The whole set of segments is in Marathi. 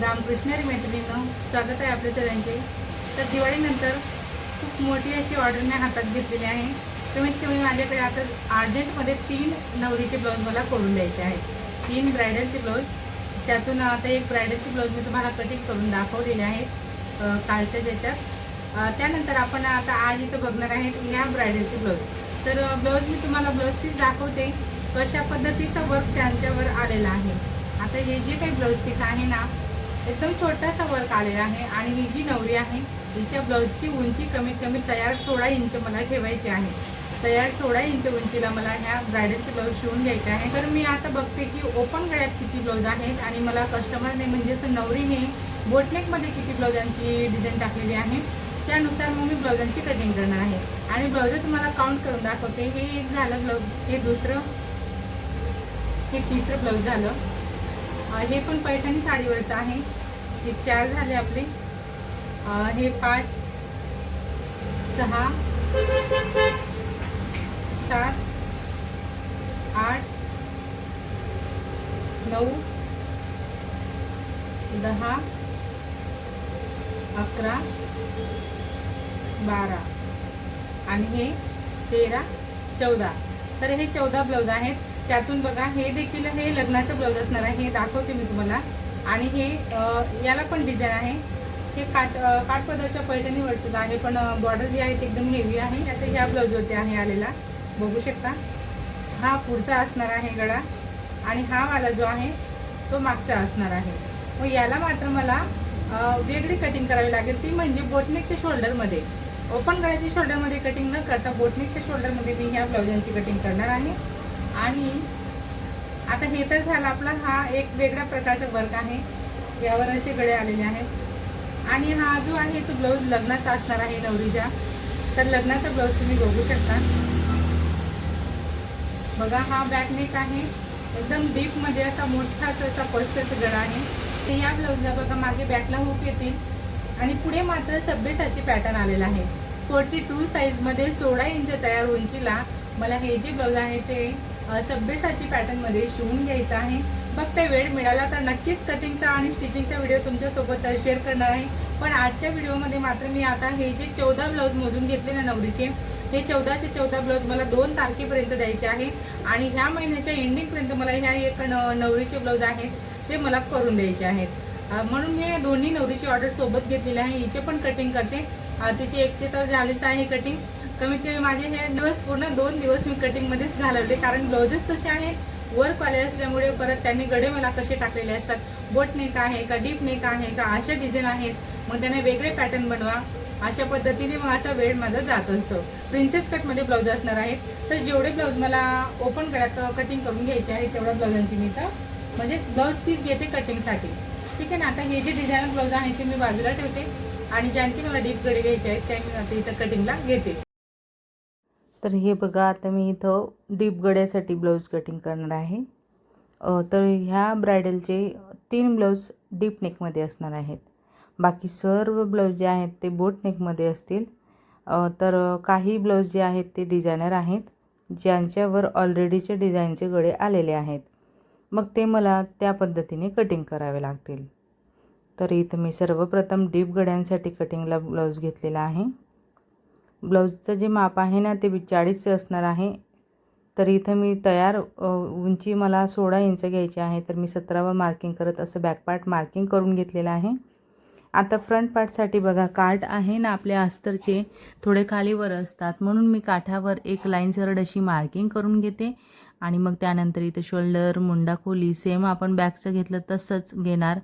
रामकृष्णरी मैत्रिणीनं स्वागत आहे आपल्या सगळ्यांचे. तर दिवाळीनंतर खूप मोठी अशी ऑर्डर मी हातात घेतलेली आहे. कमीत कमी माझ्याकडे आता अर्जंटमध्ये तीन नवरीचे ब्लाऊज मला करून द्यायचे आहेत. तीन ब्रायडलचे ब्लाऊज त्यातून आता एक ब्रायडलचे ब्लाऊज मी तुम्हाला कटिंग करून दाखवलेले आहेत कालच्या ज्याच्यात. त्यानंतर आपण आता आज इथं बघणार आहेत ह्या ब्रायडलचे ब्लाऊज तर ब्लाऊज मी तुम्हाला ब्लाऊज पीस दाखवते. कशा पद्धतीचा वर्क त्यांच्यावर आलेला आहे. आता हे जे काही ब्लाऊज पीस आहे ना एकदम छोटासा वर्क आलेला आहे आणि ही जी नवरी आहे हिच्या ब्लाऊजची उंची कमीत कमी तयार सोळा इंच मला ठेवायची आहे. तयार सोळा इंच उंचीला मला ह्या ब्रायडलचे ब्लाऊज शिवून घ्यायचे आहे. तर मी आता बघते की ओपन गळ्यात किती ब्लाऊज आहेत आणि मला कस्टमरने म्हणजेच नवरीने बोटनेकमध्ये किती ब्लाऊजांची डिझाईन टाकलेली आहे त्यानुसार मग मी ब्लाऊजांची कटिंग करणार आहे. आणि ब्लाऊज तुम्हाला काउंट करून दाखवते. हे एक झालं ब्लाऊज हे दुसरं हे तिसरं ब्लाऊज झालं. हे पण पैठणी साडीवरचं आहे. हे चार झाले आपले. हे पाच सहा सात आठ नऊ दहा अकरा बारा आणि हे तेरा चौदा. तर हे चौदा ब्लाऊज आहेत. त्यातून बघा हे देखील हे लग्नाचं ब्लाऊज असणार आहे हे दाखवते मी तुम्हाला. आणि हे याला पण डिझाईन आहे. हे काट काठपदाच्या काठपदरच्या पैठणीवरचं आहे पण बॉर्डर जी आहे ती एकदम हेवी आहे. आता ह्या ब्लाऊजवरती आहे आलेला. बघू शकता. हा पुढचा असणार आहे गळा. आणि हा वाला जो आहे तो मागचा असणार आहे. मग याला मात्र मला वेगळी कटिंग करावी लागेल. ती म्हणजे बोटनेकच्या शोल्डरमध्ये ओपन गळ्याच्या शोल्डरमध्ये कटिंग न करता बोटनेकच्या शोल्डरमध्ये मी ह्या ब्लाउजांची कटिंग करणार आहे. आणि आता हे तर झालं आपला हा एक वेगळ्या प्रकारचा वर्क आहे. यावर असे गळे आलेले आहेत. आणि हा जो आहे तो ब्लाऊज लग्नाचा असणार आहे नवरीच्या. तर लग्नाचा ब्लाऊज तुम्ही बघू शकता. बघा हा बॅक नेक आहे. एकदम डीपमध्ये असा मोठाच असा पर्सचा गळा आहे. ते या ब्लाऊजला बघा मागे बॅकला हुक येतील. आणि पुढे मात्र सभ्यसाची पॅटर्न आलेला आहे. फोर्टी टू साईजमध्ये सोळा इंच तयार उंचीला मला हे जे ब्लाऊज आहे ते सभ्यसाची पॅटर्नमध्ये शिवून घ्यायचं आहे. फक्त वेळ मिळाला तर नक्कीच कटिंगचा आणि स्टिचिंगचा व्हिडिओ तुमच्यासोबत शेअर करणार आहे. पण आजच्या व्हिडिओमध्ये मात्र मी आता हे जे चौदा ब्लाऊज मोजून घेतले ना नवरीचे हे चौदाचे चौदा ब्लाऊज मला दोन तारखेपर्यंत द्यायचे आहे. आणि ह्या महिन्याच्या एंडिंगपर्यंत मला ह्या एक न- नवरीचे ब्लाऊज आहेत ते मला करून द्यायचे आहेत. म्हणून मी दोन्ही नवरीची ऑर्डर सोबत घेतलेली आहे. हिचे पण कटिंग करते. तिचे एकचे तर झालेच आहे कटिंग कमीत कमी माझे हे दिवस पूर्ण दोन दिवस मी कटिंगमध्येच घालवले. कारण ब्लाउजेस तसे आहेत वर्क आले असल्यामुळे परत त्यांनी गडे मला कसे टाकलेले असतात बोट नेक आहे का डीप नेक आहे का अशा डिझाईन आहेत. मग त्यांना वेगळे पॅटर्न बनवा. अशा पद्धतीने मग असा वेळ माझा जात असतो. प्रिन्सेस कटमध्ये ब्लाऊज असणार आहेत. तर जेवढे ब्लाऊज मला ओपन गळ्यात कटिंग करून घ्यायचे आहे तेवढ्या ब्लाऊजांची मी तर म्हणजे ब्लाऊज पीस घेते कटिंगसाठी ठीक आहे ना? आता हे जे डिझायनर ब्लाऊज आहे ते मी बाजूला ठेवते. आणि ज्यांची मला डीप गडे घ्यायचे आहेत त्या मी आता इथं कटिंगला घेते. तर हे बघा आता मी इथं डीप गड्यासाठी ब्लाऊज कटिंग करणार आहे. तर ह्या ब्रायडलचे तीन ब्लाऊज डीप नेकमध्ये असणार आहेत. बाकी सर्व ब्लाऊज जे आहेत ते बोट नेकमध्ये असतील. तर काही ब्लाऊज जे आहेत ते डिझायनर आहेत ज्यांच्यावर ऑलरेडीचे डिझाईनचे गळे आलेले आहेत. मग ते मला त्या पद्धतीने कटिंग करावे लागतील. तर इथं मी सर्वप्रथम डीप गड्यांसाठी कटिंगला ब्लाऊज घेतलेला आहे. ब्लाऊजचं जे माप आहे ना ते चाळीसचं असणार आहे. तर इथं मी तयार उंची मला सोळा इंच घ्यायची आहे. तर मी सतरावर मार्किंग करत असं बॅक पार्ट मार्किंग करून घेतलेलं आहे. आता फ्रंट पार्टसाठी बघा काठ आहे ना आपले अस्तरचे थोडे खालीवर असतात. म्हणून मी काठावर एक लाईन सरळ अशी मार्किंग करून घेते. आणि मग त्यानंतर इथं शोल्डर मुंडा खोली सेम आपण बॅकचं घेतलं तसंच घेणार.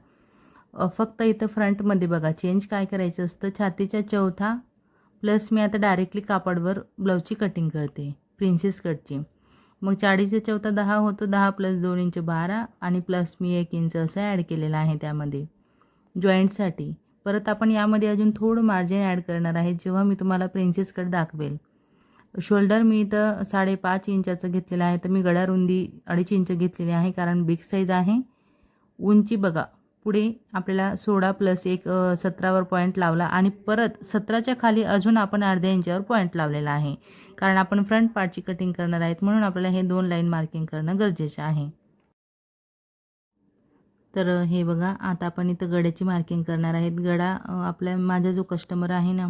फक्त इथं फ्रंटमध्ये बघा चेंज काय करायचं असतं? छातीच्या चौथा प्लस मी आता डायरेक्टली कापडवर ब्लाऊजची कटिंग करते प्रिन्सेस कटची मग चाळीसचे चौथा दहा होतो दहा प्लस दोन इंच बारा आणि प्लस मी एक इंच असं ॲड केलेलं आहे त्यामध्ये. जॉईंटसाठी परत आपण यामध्ये अजून थोडं मार्जिन ॲड करणार आहे जेव्हा मी तुम्हाला प्रिन्सेस कट दाखवेल. शोल्डर मी इथं साडेपाच इंचाचं घेतलेलं आहे तर मी गळ्या रुंदी अडीच इंच घेतलेली आहे कारण बिग साईज आहे. उंची बघा पुढे आपल्याला सोळा प्लस एक सतरावर पॉईंट लावला आणि परत सतराच्या खाली अजून आपण अर्ध्या इंचावर पॉईंट लावलेला आहे. कारण आपण फ्रंट पार्टची कटिंग करणार आहेत म्हणून आपल्याला हे दोन लाईन मार्किंग करणं गरजेचं आहे. तर हे बघा आता आपण इथं गड्याची मार्किंग करणार आहेत. गडा आपल्या माझा जो कस्टमर आहे ना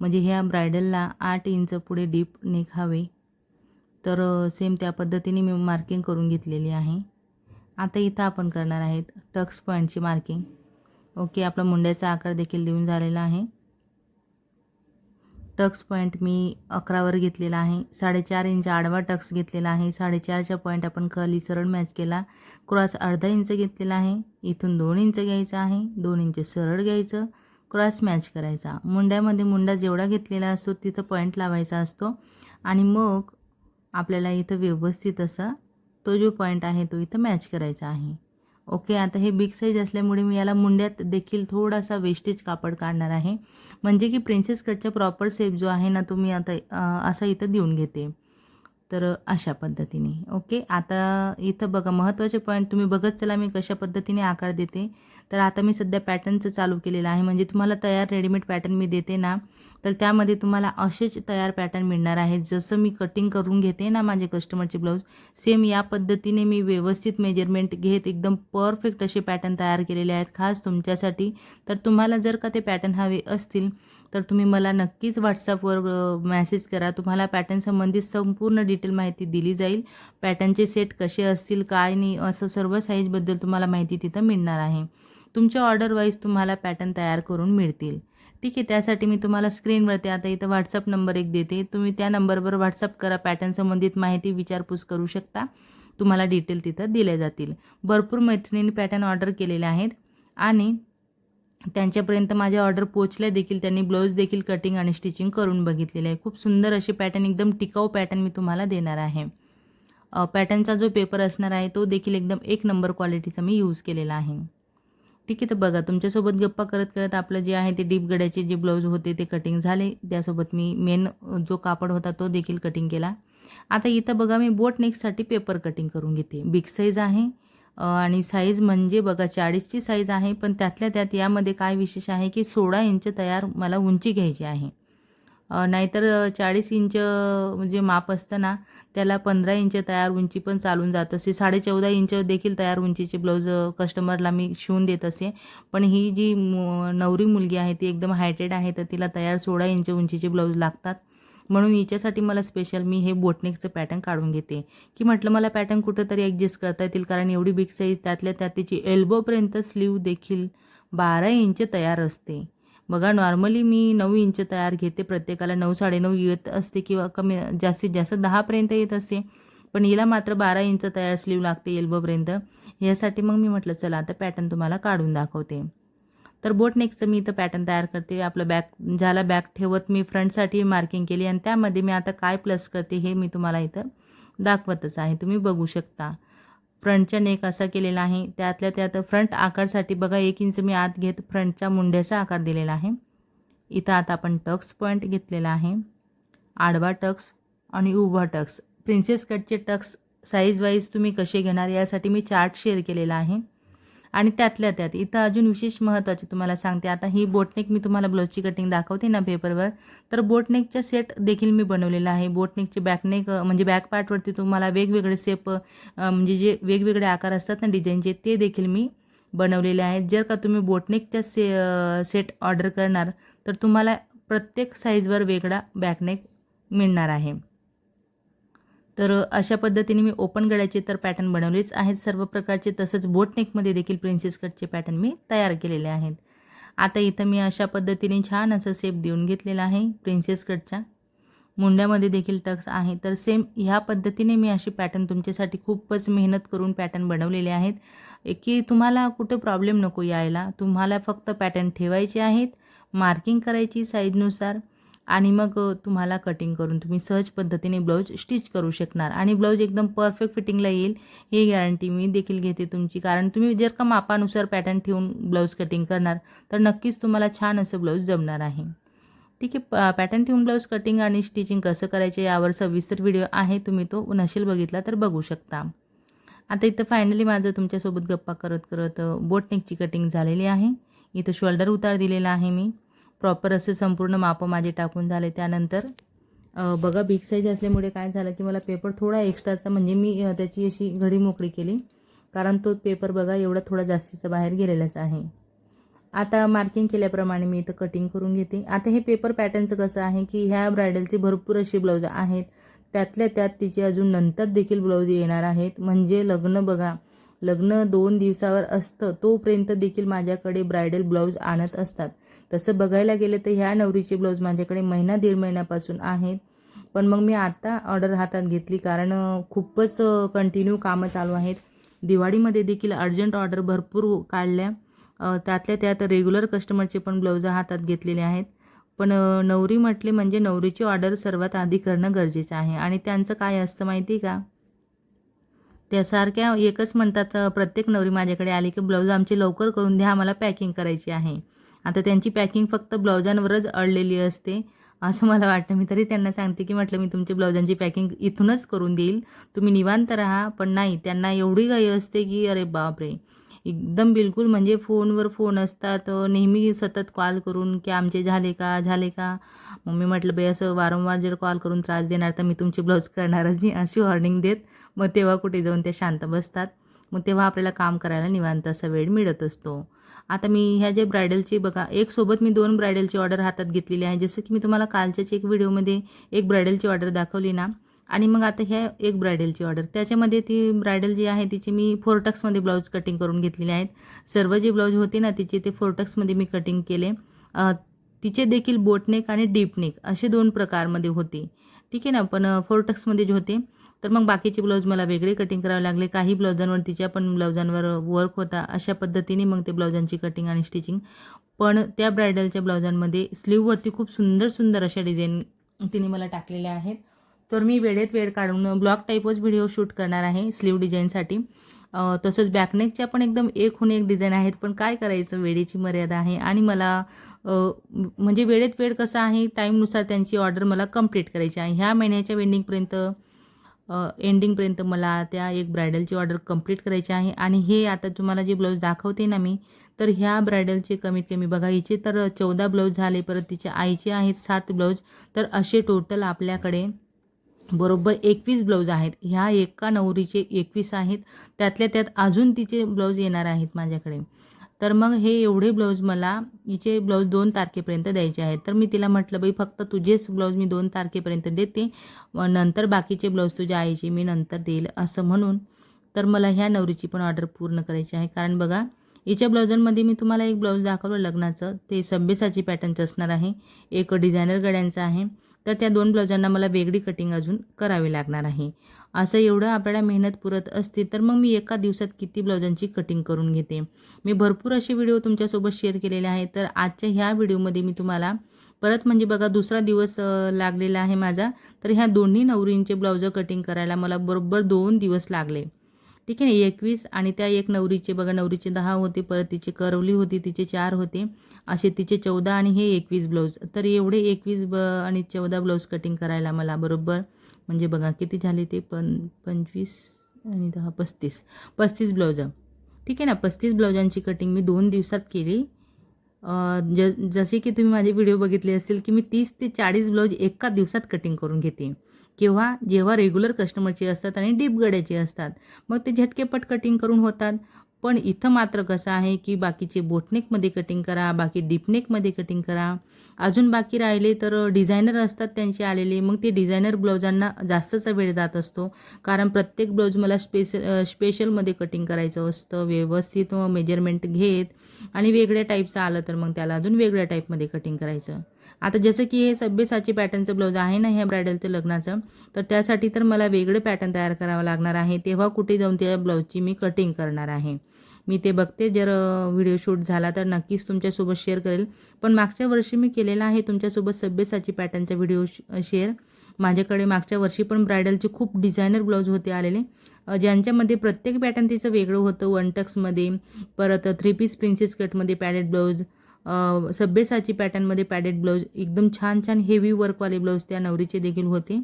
म्हणजे ह्या ब्रायडलला आठ इंच पुढे डीप नेक हवे. तर सेम त्या पद्धतीने मी मार्किंग करून घेतलेली आहे. आता इथं आपण करणार आहेत टक्स पॉईंटची मार्किंग. ओके आपला मुंड्याचा आकार देखील देऊन झालेला आहे. टक्स पॉईंट मी अकरावर घेतलेला आहे. साडेचार इंच आडवा टक्स घेतलेला आहे. साडेचारच्या पॉईंट आपण खाली सरळ मॅच केला. क्रॉस अर्धा इंच घेतलेला आहे. इथून दोन इंच घ्यायचं आहे. दोन इंच सरळ घ्यायचं. क्रॉस मॅच करायचा. मुंड्यामध्ये मुंडा जेवढा घेतलेला असतो तिथं पॉईंट लावायचा असतो. आणि मग आपल्याला इथं व्यवस्थित असा तो जो पॉईंट आहे तो इथं मॅच करायचा आहे. ओके आता हे बिग साईज असल्यामुळे मी याला मुंड्यात देखील थोडासा वेस्टेज कापड काढणार आहे. म्हणजे की प्रिन्सेस कटचा प्रॉपर सेप जो आहे ना तो मी आता असा इथं देऊन घेते. तर अशा पद्धतीने. ओके आता इथं बघा महत्त्वाचे पॉईंट तुम्ही बघत चला मी कशा पद्धतीने आकार देते. तर आता मी सध्या पॅटर्नचं चालू केलेलं आहे. म्हणजे तुम्हाला तयार रेडीमेड पॅटर्न मी देते ना तर त्यामध्ये तुम्हाला असेच तयार पॅटर्न मिळणार आहेत. जसं मी कटिंग करून घेते ना माझे कस्टमरचे ब्लाऊज सेम या पद्धतीने मी व्यवस्थित मेजरमेंट घेत एकदम परफेक्ट असे पॅटर्न तयार केलेले आहेत. खास तुमच्यासाठी. तर तुम्हाला जर का ते पॅटर्न हवे असतील तर तुम्ही मला नक्कीच व्हॉट्सअपवर मॅसेज करा. तुम्हाला पॅटर्न संबंधित संपूर्ण डिटेल माहिती दिली जाईल. पॅटर्नचे सेट कसे असतील काय नाही असं सर्व साईजबद्दल तुम्हाला माहिती तिथं मिळणार आहे. तुमच्या ऑर्डर वाईज तुम्हाला पॅटर्न तयार करून मिळतील. ठीक आहे त्यासाठी मी तुम्हाला स्क्रीनवरती आता इथं व्हॉट्सअप नंबर एक देते. तुम्ही त्या नंबरवर व्हॉट्सअप करा पॅटर्न संबंधित माहिती विचारपूस करू शकता. तुम्हाला डिटेल तिथं दिले जातील. भरपूर मैत्रिणींनी पॅटर्न ऑर्डर केलेले आहेत आणि त्यांच्यापर्यंत माझ्या ऑर्डर पोचल्या देखील त्यांनी ब्लाऊज देखील कटिंग आणि स्टिचिंग करून बघितलेले आहे. खूप सुंदर असे पॅटर्न एकदम टिकाऊ पॅटर्न मी तुम्हाला देणार आहे. पॅटर्नचा जो पेपर असणार आहे तो देखील एकदम एक नंबर क्वालिटीचा मी यूज केलेला आहे. ठीक आहे. तर बघा तुमच्यासोबत गप्पा करत करत आपलं जे आहे ते डीप गड्याचे जे ब्लाऊज होते ते कटिंग झाले. त्यासोबत मी मेन जो कापड होता तो देखील कटिंग केला. आता इथं बघा मी बोट नेकसाठी पेपर कटिंग करून घेते. बिग साईज आहे आणि साईज म्हणजे बघा चाळीसची साईज आहे पण त्यातल्या त्यात यामध्ये काय विशेष आहे की सोळा इंच तयार मला उंची घ्यायची आहे. नाहीतर चाळीस इंच म्हणजे माप असतं ना त्याला पंधरा इंच तयार उंची पण चालून जात असे. साडे चौदा इंच देखील तयार उंचीचे ब्लाऊज कस्टमरला मी शिवून देत असे. पण ही जी मु- नवरी मुलगी आहे ती एकदम हायटेड आहे तर तिला तयार सोळा इंच उंचीचे ब्लाऊज लागतात. म्हणून हिच्यासाठी मला स्पेशल मी हे बोटनेकचं पॅटर्न काढून घेते. की म्हटलं मला पॅटर्न कुठंतरी ॲडजस्ट करता येतील कारण एवढी बिग साईज त्यातल्या त्यात तिची एल्बोपर्यंत स्लीव देखील बारा इंच तयार असते. बघा नॉर्मली मी नऊ इंच तयार घेते. प्रत्येकाला नऊ साडेनऊ येत असते किंवा कमी जास्तीत जास्त दहापर्यंत येत असते. पण हिला मात्र बारा इंच तयार स्लीव लागते एल्बोपर्यंत यासाठी मग मी म्हटलं चला आता पॅटर्न तुम्हाला काढून दाखवते. तर बोट नेकचं मी इथं पॅटर्न तयार करते. आपलं बॅक ज्याला बॅक ठेवत मी फ्रंटसाठी मार्किंग केली आणि त्यामध्ये मी आता काय प्लस करते हे मी तुम्हाला इथं दाखवतच आहे. तुम्ही बघू शकता. फ्रंटच्या नेक असा केलेला आहे. त्यातल्या त्यात फ्रंट आकारसाठी बघा एक इंच मी आत घेत फ्रंटच्या मुंड्याचा आकार दिलेला आहे. इथं आता आपण टक्स पॉईंट घेतलेला आहे. आडवा टक्स आणि उभा टक्स. प्रिन्सेस कटचे टक्स साईज वाईज तुम्ही कसे घेणार यासाठी मी चार्ट शेअर केलेला आहे. आणि त्यातल्या त्यात इथं अजून विशेष महत्त्वाचे तुम्हाला सांगते. आता ही बोटनेक मी तुम्हाला ब्लाऊजची कटिंग दाखवते ना पेपरवर तर बोटनेकच्या सेट देखील मी बनवलेला आहे. बोटनेकचे बॅकनेक म्हणजे बॅक पार्टवरती तुम्हाला वेगवेगळे सेप म्हणजे जे वेगवेगळे आकार असतात ना डिझाईनचे ते देखील मी बनवलेले आहेत. जर का तुम्ही बोटनेकच्या से सेट ऑर्डर करणार तर तुम्हाला प्रत्येक साईजवर वेगळा बॅकनेक मिळणार आहे. तर अशा पद्धतीने मी ओपन गळ्याचे तर पॅटर्न बनवलेच आहेत. सर्व प्रकारचे तसंच बोटनेकमध्ये देखील प्रिन्सेस कटचे पॅटर्न मी तयार केलेले आहेत. आता इथं मी अशा पद्धतीने छान असं सेप देऊन घेतलेला आहे प्रिन्सेस कटच्या मुंड्यामध्ये देखील टक्स आहे. तर सेम ह्या पद्धतीने मी अशी पॅटर्न तुमच्यासाठी खूपच मेहनत करून पॅटर्न बनवलेले आहेत. की तुम्हाला कुठं प्रॉब्लेम नको यायला. तुम्हाला फक्त पॅटर्न ठेवायचे आहेत. मार्किंग करायची साईजनुसार आणि मग तुम्हाला कटिंग करून तुम्ही सहज पद्धतीने ब्लाऊज स्टिच करू शकणार. आणि ब्लाऊज एकदम परफेक्ट फिटिंगला येईल ही गॅरंटी मी देखील घेते तुमची. कारण तुम्ही जर का मापानुसार पॅटर्न ठेवून ब्लाऊज कटिंग करणार तर नक्कीच तुम्हाला छान असं ब्लाऊज जमणार आहे. ठीक आहे पॅटर्न ठेवून ब्लाऊज कटिंग आणि स्टिचिंग कसं करायचे यावर सविस्तर व्हिडिओ आहे तुम्ही तो नसेल बघितला तर बघू शकता. आता इथं फायनली माझं तुमच्यासोबत गप्पा करत करत बोटनेकची कटिंग झालेली आहे. इथं शोल्डर उतार दिलेला आहे मी. प्रॉपर असे संपूर्ण मापं माझे टाकून झाले. त्यानंतर बघा बिग साईज असल्यामुळे काय झालं की मला पेपर थोडा एक्स्ट्राचा म्हणजे मी त्याची अशी घडी मोकळी केली. कारण तो पेपर बघा एवढा थोडा जास्तीचा बाहेर गेलेलाच आहे. आता मार्किंग केल्याप्रमाणे मी इथं कटिंग करून घेते. आता हे पेपर पॅटर्नचं कसं आहे की ह्या ब्रायडलचे भरपूर असे ब्लाऊज आहेत. त्यातल्या त्यात तिचे अजून नंतर देखील ब्लाऊज येणार आहेत. म्हणजे लग्न बघा लग्न दोन दिवसावर असतं तोपर्यंत देखील माझ्याकडे ब्रायडल ब्लाऊज आणत असतात. तसं बघायला गेलं तर ह्या नवरीचे ब्लाऊज माझ्याकडे महिना दीड महिन्यापासून आहेत. पण मग मी आत्ता ऑर्डर हातात घेतली कारण खूपच कंटिन्यू कामं चालू आहेत. दिवाळीमध्ये देखील अर्जंट ऑर्डर भरपूर काढल्या. त्यातल्या त्यात रेग्युलर कस्टमरचे पण ब्लाऊज हातात घेतलेले आहेत. पण नवरी म्हटले म्हणजे नवरीची ऑर्डर सर्वात आधी करणं गरजेचं आहे. आणि त्यांचं काय असतं माहिती आहे का? त्यासारख्या एकच म्हणतात प्रत्येक नवरी माझ्याकडे आली की ब्लाऊज आमची लवकर करून द्या आम्हाला पॅकिंग करायची आहे. आता त्यांची पॅकिंग फक्त ब्लाऊजांवरच अडलेली असते. असं मला वाटतं. मी तरी त्यांना सांगते की म्हटलं मी तुमची ब्लाऊजांची पॅकिंग इथूनच करून देईल. तुम्ही निवांत राहा. पण नाही त्यांना एवढी घाई असते की अरे बापरे! एकदम बिलकुल म्हणजे फोनवर फोन असतात. नेहमी सतत कॉल करून की आमचे झाले का? झाले का? मग मी म्हटलं बाई असं वारंवार जर कॉल करून त्रास देणार तर मी तुमची ब्लाऊज करणारच नाही अशी वॉर्निंग देत. मग तेव्हा कुठे जाऊन ते शांत बसतात. मग तेव्हा आपल्याला काम करायला निवांत असा वेळ मिळत असतो. आता मी ह्या जे ब्रायडलची बघा एक सोबत मी दोन ब्रायडलची ऑर्डर हातात घेतलेली आहे. जसं की मी तुम्हाला कालच्याच एक व्हिडिओमध्ये एक ब्रायडलची ऑर्डर दाखवली ना आणि मग आता ह्या एक ब्रायडलची ऑर्डर. त्याच्यामध्ये ती ब्रायडल जी आहे तिची मी फोरटक्समध्ये ब्लाऊज कटिंग करून घेतलेली आहेत. सर्व जे ब्लाऊज होते ना तिचे ते फोरटक्समध्ये मी कटिंग केले. तिचे देखील बोटनेक आणि डीपनेक असे दोन प्रकारमध्ये होते. ठीक आहे ना पण फोरटक्समध्ये जे होते तर मग बाकीचे ब्लाऊज मला वेगळे कटिंग करावे लागले. काही ब्लाऊजांवर तिच्या पण ब्लाऊजांवर वर्क होता. अशा पद्धतीने मग ते ब्लाऊजांची कटिंग आणि स्टिचिंग पण त्या ब्रायडलच्या ब्लाऊजांमध्ये स्लीववरती खूप सुंदर सुंदर अशा डिझाईन तिने मला टाकलेल्या आहेत. तर मी वेळेत वेळ काढून ब्लॉग टाईपच व्हिडिओ शूट करणार आहे स्लीव डिझाईनसाठी तसंच बॅकनेकच्या पण एकदम एक होऊन एक डिझाईन आहेत पण काय करायचं? वेळेची मर्यादा आहे आणि मला म्हणजे वेळेत वेळ कसा आहे? टाईमनुसार त्यांची ऑर्डर मला कंप्लीट करायची आहे. ह्या महिन्याच्या वेंडिंगपर्यंत एंडिंगपर्यंत मला त्या एक ब्रायडलची ऑर्डर कंप्लीट करायची आहे. आणि हे आता तुम्हाला जे ब्लाऊज दाखवते ना मी तर ह्या ब्रायडलचे कमीत कमी बघा हिचे तर चौदा ब्लाऊज झाले परत तिच्या आईचे आहेत सात ब्लाऊज तर असे टोटल आपल्याकडे बरोबर एकवीस ब्लाऊज आहेत. ह्या एका नवरीचे एकवीस आहेत. त्यातल्या त्यात अजून तिचे ब्लाऊज येणार आहेत माझ्याकडे. तर मग हे एवढे ब्लाऊज मला हिचे ब्लाऊज दोन तारखेपर्यंत द्यायचे आहेत. तर मी तिला म्हटलं बाई फक्त तुझेच ब्लाऊज मी दोन तारखेपर्यंत देते. नंतर बाकीचे ब्लाऊज तुझ्या आईचे मी नंतर देईल असं म्हणून. तर मला ह्या नवरीची पण ऑर्डर पूर्ण करायची आहे. कारण बघा हिच्या ब्लाऊजांमध्ये मी तुम्हाला एक ब्लाऊज दाखवलं लग्नाचं. ते सभ्यसाची पॅटर्नचं असणार आहे. एक डिझायनर गड्यांचं आहे. तर त्या दोन ब्लाऊजांना मला वेगळी कटिंग अजून करावी लागणार आहे. असं एवढं आपल्याला मेहनत पुरत असते तर मग मी एका दिवसात किती ब्लाऊजांची कटिंग करून घेते? मी भरपूर असे व्हिडिओ तुमच्यासोबत शेअर केलेले आहे तर आजच्या ह्या व्हिडिओमध्ये मी तुम्हाला परत म्हणजे बघा दुसरा दिवस लागलेला आहे माझा तर ह्या दोन्ही नवरींचे ब्लाऊज कटिंग करायला मला बरोबर दोन दिवस लागले. ठीक आहे ना? एकवीस आणि त्या एक नवरीचे बघा नवरीचे दहा होते परत तिचे करवली होती तिचे चार होते असे तिचे चौदा आणि हे एकवीस ब्लाऊज. तर एवढे एकवीस ब आणि चौदा ब्लाऊज कटिंग करायला मला बरोबर म्हणजे बघा किती झाले ते? पण पंचवीस आणि दहा पस्तीस. पस्तीस ब्लाऊज ठीक आहे ना? पस्तीस ब्लाऊजांची कटिंग मी दोन दिवसात केली. ज जसे की तुम्ही माझे व्हिडिओ बघितले असतील की मी तीस ते चाळीस ब्लाऊज एका दिवसात कटिंग करून घेते. किंवा जेव्हा रेग्युलर कस्टमरचे असतात आणि डीप गड्याचे असतात मग ते झटकेपट कटिंग करून होतात. पण इथं मात्र कसं आहे की बाकीचे बोटनेकमध्ये कटिंग करा बाकी डीपनेकमध्ये कटिंग करा. अजून बाकी राहिले तर डिझायनर असतात त्यांचे आलेले मग ते डिझायनर ब्लाऊजांना जास्तचा वेळ जात असतो. कारण प्रत्येक ब्लाऊज मला स्पेशल स्पेशलमध्ये कटिंग करायचं असतं व्यवस्थित मेजरमेंट घेत आणि वेगळ्या टाईपचं आलं तर मग त्याला अजून वेगळ्या टाईपमध्ये कटिंग करायचं. आता जसं की हे सभ्यसाची पॅटर्नचं ब्लाऊज आहे ना ह्या ब्रायडलचं लग्नाचं तर त्यासाठी तर मला वेगळं पॅटर्न तयार करावं लागणार आहे. तेव्हा कुठे जाऊन त्या ब्लाऊजची मी कटिंग करणार आहे. मी ते बघते. जर व्हिडिओ शूट झाला तर नक्कीच तुमच्यासोबत शेअर करेल. पण मागच्या वर्षी मी केलेला आहे तुमच्यासोबत सभ्यसाची पॅटर्नचा व्हिडिओ शेअर. माझ्याकडे मागच्या वर्षी पण ब्रायडलचे खूप डिझायनर ब्लाऊज होते आलेले. ज्यांच्यामध्ये प्रत्येक पॅटर्न तिचं वेगळं होतं. वन टक्समध्ये परत थ्री पीस प्रिन्सेस कटमध्ये पॅडेड ब्लाऊज सभ्यसाची पॅटर्नमध्ये पॅडेड ब्लाऊज एकदम छान छान हेवी वर्कवाले ब्लाऊज त्या नवरीचे देखील होते.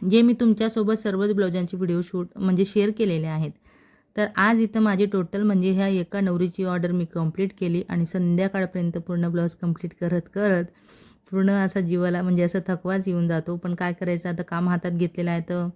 जे मी तुमच्यासोबत सर्वच ब्लाऊजांचे व्हिडिओ शूट म्हणजे शेअर केलेले आहेत. तर आज इथं माझी टोटल म्हणजे ह्या एका नवरीची ऑर्डर मी कंप्लीट केली आणि संध्याकाळपर्यंत पूर्ण ब्लाऊज कंप्लीट करत करत पूर्ण असा जीवाला म्हणजे असं थकवाच येऊन जातो. पण काय करायचं? आता काम हातात घेतलेलं आहे तर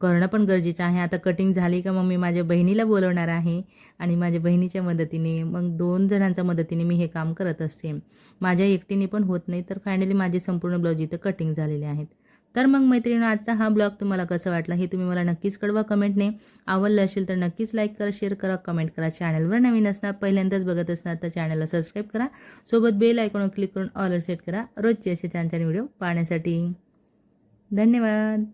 करणं पण गरजेचं आहे. आता कटिंग झाली का मग मी माझ्या बहिणीला बोलवणार आहे आणि माझ्या बहिणीच्या मदतीने मग दोन जणांच्या मदतीने मी हे काम करत असते. माझ्या एकटीने पण होत नाही तर फायनली माझे संपूर्ण ब्लाऊज इथं कटिंग झालेले आहेत. तर मग मैत्रिणी आजचा हा ब्लॉग तुम्हाला कसं वाटला हे तुम्ही मला नक्कीच कळवा कमेंटने. आवडलं असेल तर नक्कीच लाईक करा शेअर करा कमेंट करा. चॅनलवर नवीन असणार पहिल्यांदाच बघत असणार तर चॅनलला सबस्क्राईब करा. सोबत बेल आयकॉनवर क्लिक करून ऑलर सेट करा. रोजचे असे छान छान व्हिडिओ पाहण्यासाठी. धन्यवाद.